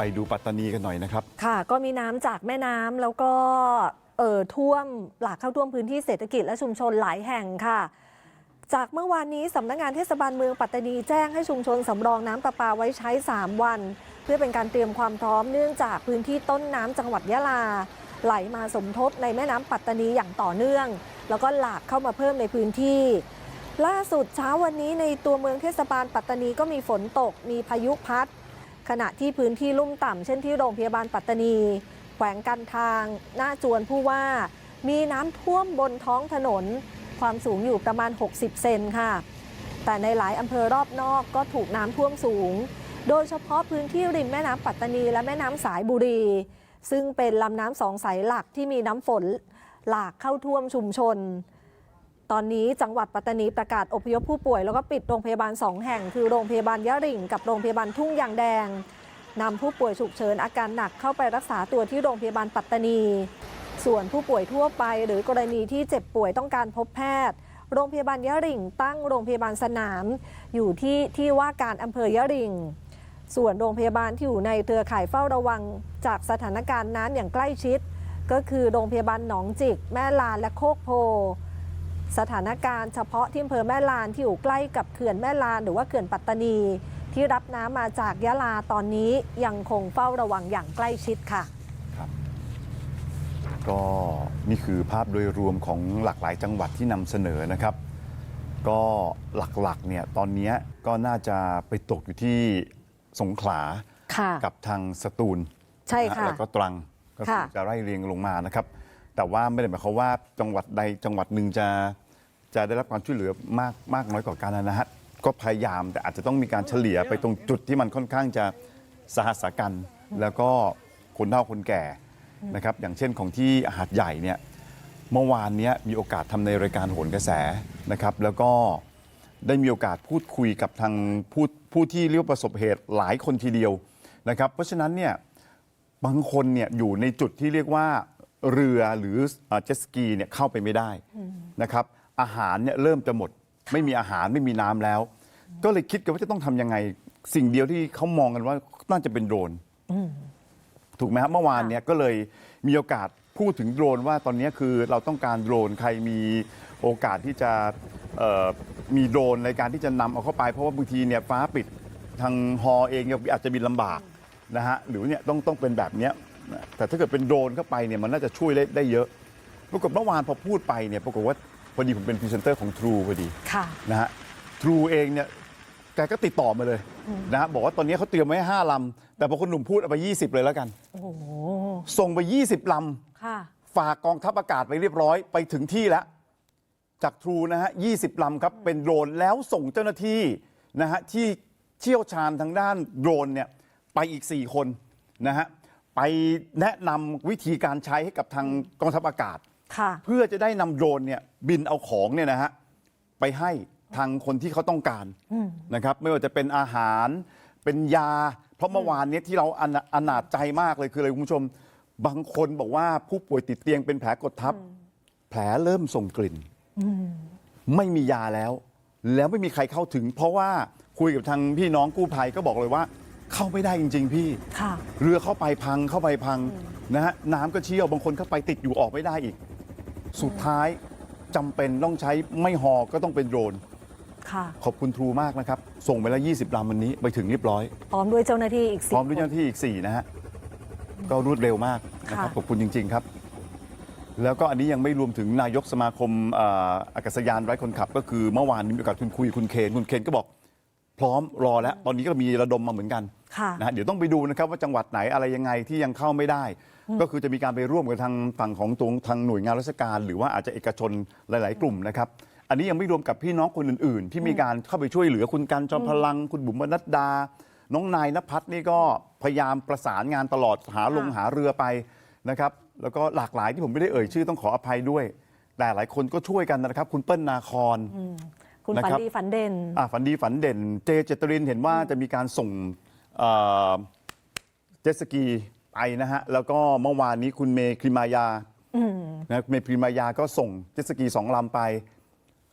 ไปดูปัตตานีกันหน่อยนะครับ ค่ะ ก็มีน้ำจากแม่น้ำแล้วก็เอ่อท่วมหลากเข้าท่วมพื้นที่เศรษฐกิจและชุมชนหลายแห่งค่ะ จากเมื่อวานนี้สำนักงานเทศบาลเมืองปัตตานีแจ้งให้ชุมชนสำรองน้ำประปาไว้ใช้ 3 วัน เพื่อเป็นการเตรียมความพร้อมเนื่องจากพื้นที่ต้นน้ำจังหวัดยะลา ไหลมาสมทบในแม่น้ำปัตตานีอย่างต่อเนื่อง แล้วก็หลากเข้ามาเพิ่มในพื้นที่ ล่าสุดเช้าวันนี้ในตัวเมืองเทศบาลปัตตานีก็มีฝนตก มีพายุพัด ขณะที่พื้นที่ลุ่มต่ำเช่นที่โรงพยาบาลปัตตานี แขวงกันทาง หน้าจวนผู้ว่า มีน้ำท่วมบนท้องถนน ความสูงอยู่ประมาณ 60 เซนค่ะ แต่ในหลายอำเภอรอบนอกก็ถูกน้ำท่วมสูง โดยเฉพาะพื้นที่ริมแม่น้ำปัตตานีและแม่น้ำสายบุรี ซึ่งเป็นลำน้ำสองสายหลักที่มีน้ำฝนหลากเข้าท่วมชุมชน ตอนนี้จังหวัดปัตตานีประกาศอพยพผู้ป่วย แล้วก็ปิดโรงพยาบาล 2 แห่ง คือโรงพยาบาลยะริ่งกับโรงพยาบาลทุ่งยางแดงนำผู้ป่วยฉุกเฉินอาการหนักเข้าไปรักษาตัวที่โรงพยาบาลปัตตานี ส่วนผู้ป่วยทั่วไป หรือกรณีที่เจ็บป่วยต้องการพบแพทย์ โรงพยาบาลยะริ่ง ตั้งโรงพยาบาลสนาม อยู่ที่ที่ว่าการอำเภอยะริ่ง ส่วนโรงพยาบาลที่อยู่ในเครือข่ายเฝ้าระวังจากสถานการณ์น้ำอย่างใกล้ชิด ก็คือโรงพยาบาลหนองจิก แม่ลานและโคกโพ สถานการณ์เฉพาะที่อำเภอแม่ลานที่อยู่ใกล้กับเขื่อนแม่ลานหรือว่าเขื่อนปัตตานี ที่รับน้ำมาจากยะลาตอนนี้ยังคงเฝ้าระวังอย่างใกล้ชิดค่ะครับก็นี่คือภาพโดยรวมของหลากหลายจังหวัดที่นำเสนอนะครับ ก็หลักๆเนี่ยตอนนี้ก็น่าจะไปตกอยู่ที่สงขลาค่ะกับทางสตูลใช่นฮค่ะแล้วก็ตรังก็คือค่ะจะไล่เรียงลงมานะครับ แต่ว่าไม่ได้หมายความว่าจังหวัดใดจังหวัดหนึ่งจะจะได้รับความช่วยเหลือมากมากน้อยกว่ากันนะฮะก็พยายามแต่อาจจะต้องมีการเฉลี่ยไปตรงจุดที่มันค่อนข้างจะสหัสสากัน แล้วก็คนเฒ่าคนแก่นะครับอย่างเช่นของที่หาดใหญ่เนี่ยเมื่อวานนี้มีโอกาสทำในรายการโหนกระแสนะครับ แล้วก็ได้มีโอกาสพูดคุยกับทางผู้ผู้ที่เรียกว่าประสบเหตุหลายคนทีเดียวนะครับ เพราะฉะนั้นเนี่ยบางคนเนี่ยอยู่ในจุดที่เรียกว่า เรือหรือเจ็ตสกีเนี่ยเข้าไปไม่ได้นะครับอาหารเนี่ยเริ่มจะหมด ไม่มีอาหารไม่มีน้ำแล้ว ก็เลยคิดกันว่าจะต้องทำยังไง สิ่งเดียวที่เขามองกันว่าน่าจะเป็นโดรนถูกไหมครับเมื่อวานเนี่ยก็เลยมีโอกาสพูดถึงโดรนว่าตอนนี้คือเราต้องการโดรนใครมีโอกาสที่จะเอ่อมีโดรนในการที่จะนำเอาเข้าไป เพราะว่าบางทีเนี่ยฟ้าปิดทางฮอเองเนี่ยอาจจะบินลำบากนะฮะหรือเนี่ยต้องต้องเป็นแบบเนี้ย นะแต่ถ้าเกิดเป็นโดรนเข้าไปเนี่ยมันน่าจะช่วยได้ได้เยอะ ปรากฏเมื่อวานพอพูดไปเนี่ยปรากฏว่าพอดีผมเป็นพรีเซนเตอร์ของ True พอดีค่ะ นะฮะ True เองเนี่ยแกก็ติดต่อมาเลยนะฮะบอกว่าตอนนี้เขาเตรียมไว้ห้าลำ แต่พอคนหนุ่มพูดเอาไป 20 เลยแล้วกัน โอ้โห ส่งไป 20 ลค่ะำ ฝากกองทัพอากาศไปเรียบร้อยไปถึงที่แล้ว จาก True นะฮะ 20 ลำครับ เป็นโดรนแล้วส่งเจ้าหน้าที่นะฮะที่เชี่ยวชาญทางด้านโดรนเนี่ยไปอีก 4 คนนะฮะ ไปแนะนำวิธีการใช้ให้กับทางกองทัพอากาศ ค่ะ เพื่อจะได้นำโดรนเนี่ยบินเอาของเนี่ยนะฮะไปให้ทางคนที่เขาต้องการนะครับไม่ว่าจะเป็นอาหารเป็นยา เพราะเมื่อวานเนี้ที่เราอนาอนาจใจมากเลยคืออะไรคุณผู้ชม บางคนบอกว่าผู้ป่วยติดเตียงเป็นแผลกดทับ แผลเริ่มส่งกลิ่นไม่มียาแล้ว แล้วไม่มีใครเข้าถึง เพราะว่าคุยกับทางพี่น้องกู้ภัยก็บอกเลยว่า เข้าไม่ได้จริง ๆ พี่ ค่ะ เรือเข้าไปพังเข้าไปพังนะฮะน้ำก็เชี่ยวบางคนเข้าไปติดอยู่ออกไม่ได้อีก สุดท้ายจำเป็นต้องใช้ไม่ฮอก็ต้องเป็นโดรน ค่ะ ขอบคุณทรูมากนะครับ ส่งไปแล้ว20ลำวันนี้ไปถึงเรียบร้อย พร้อมด้วยเจ้าหน้าที่อีกพสิบร้อมด้วยเจ้าหน้าที่อีก 4 นะฮะ ก็รวดเร็วมากนะครับค่ะขอบคุณจริง ๆ ครับ แล้วก็อันนี้ยังไม่รวมถึงนายกสมาคมเอ่ออากาศยานไร้คนขับ ก็คือเมื่อวานนี้มีโอกาสคุณคุยคุณเคนคุณเคนก็บอก พร้อมรอแล้ว ตอนนี้ก็มีระดมมาเหมือนกันค่ะนะฮะเดี๋ยวต้องไปดูนะครับว่าจังหวัดไหนอะไรยังไงที่ยังเข้าไม่ได้ ก็คือจะมีการไปร่วมกับทางฝั่งของตรงทางหน่วยงานราชการ หรือว่าอาจจะเอกชนหลาย ๆ กลุ่มนะครับ อันนี้ยังไม่รวมกับพี่น้องคนอื่น ๆ ที่มีการเข้าไปช่วยเหลือคุณกันจอมพลัง คุณบุ๋มบรรณัดดา น้องนายนภัสนี่ก็พยายามประสานงานตลอดหาลงค่ะหาเรือไปนะครับแล้วก็หลากหลายที่ผมไม่ได้เอ่ยชื่อต้องขออภัยด้วย แต่หลายคนก็ช่วยกันนะครับ คุณเปิ้ลนาคอน คุณนะฝันครับดีฝันเด่นอะฝันดีฝันเด่น เจเจตรินเห็นว่าจะมีการส่งเอ่อเจ็ตสกีไปนะฮะ แล้วก็เมื่อวานนี้คุณเมย์คริมายานะเมย์คริมายาก็ส่งเจ็ตสกีสองลำไป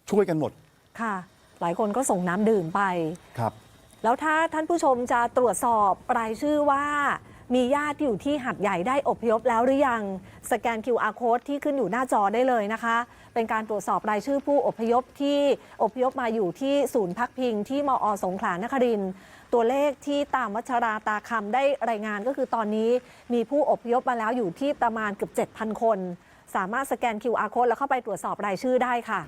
ช่วยกันหมดค่ะ หลายคนก็ส่งน้ำดื่มไป ครับ แล้วถ้าท่านผู้ชมจะตรวจสอบรายชื่อว่า มีญาติอยู่ที่หัดใหญ่ได้อพยพแล้วหรือยัง สแกน QR code ที่ขึ้นอยู่หน้าจอได้เลยนะคะ เป็นการตรวจสอบรายชื่อผู้อพยพที่อพยพมาอยู่ที่ศูนย์พักพิง ที่มอสงขลานครินทร์ตัวเลขที่ตามวัชราตาคำได้รายงานก็คือตอนนี้มีผู้อพยพมาแล้วอยู่ที่ประมาณเกือบ7,000 คน สามารถสแกน QR code แล้วเข้าไปตรวจสอบรายชื่อได้ค่ะ